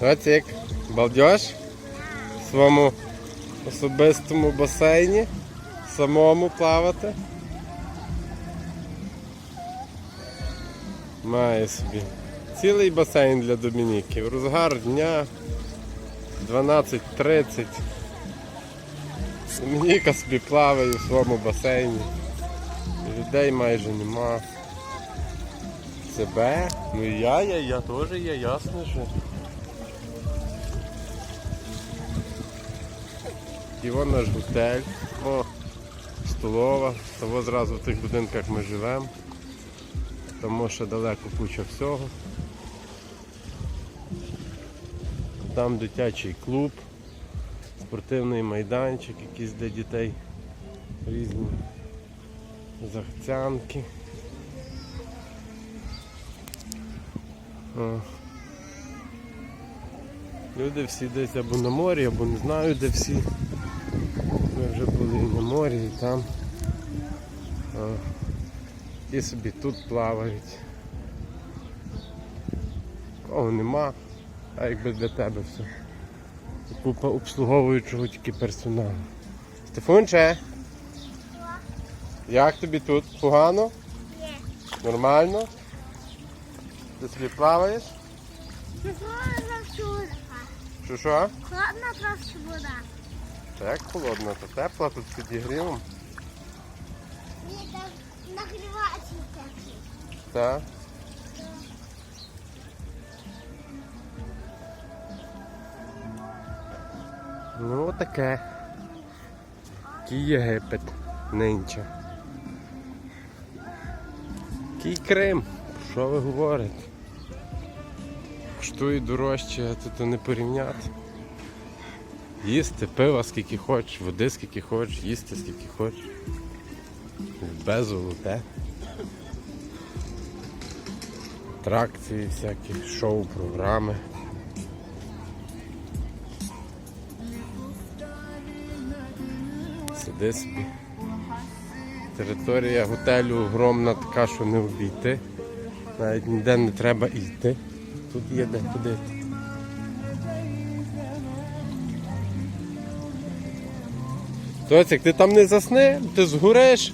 Оцік, балдеж в своєму особистому басейні, самому плавати. Має собі цілий басейн для Домініки. Розгар дня 12.30. Домініка собі плаває у своєму басейні. Людей майже нема. Себе? Ну і я, я, я теж є, ясно що. І вон наш готель. О, столова. Того зразу в тих будинках ми живемо. Тому що далеко куча всього. Там дитячий клуб, спортивний майданчик, якийсь для дітей різні захцянки. О. Люди всі десь або на морі, або не знаю де всі. Ми вже були і на морі, і там. І собі тут плавають. Кого нема, а якби для тебе все. Купа обслуговуючого тільки персоналу. Стефунче, як тобі тут? Погано? Ні. Нормально? Ти собі плаваєш? Холодна. Що що? Холодна просто вода. Так, холодно, то тепло, тут підігрівом. Ні, там нагрівається такий. Так. Ну таке. Який Єгипет нинче. Який Крим? Що ви говорите? Коштує дорожче, а тут не порівняти. Їсти пива скільки хочеш, води скільки хочеш, їсти скільки хочеш. Без золоте. Атракції всякі, шоу, програми. Сиди собі. Територія готелю огромна така, що не обійти. Навіть ніде не треба йти. Тут є де ходити. Тоцик, ти там не засни, ти згориш.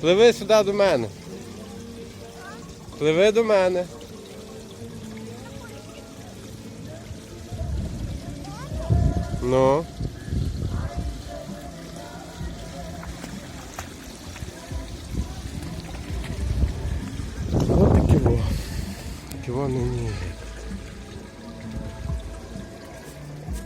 Пливи сюди до мене. Пливи до мене. Ну. Ось таке во. Таке во нині. є.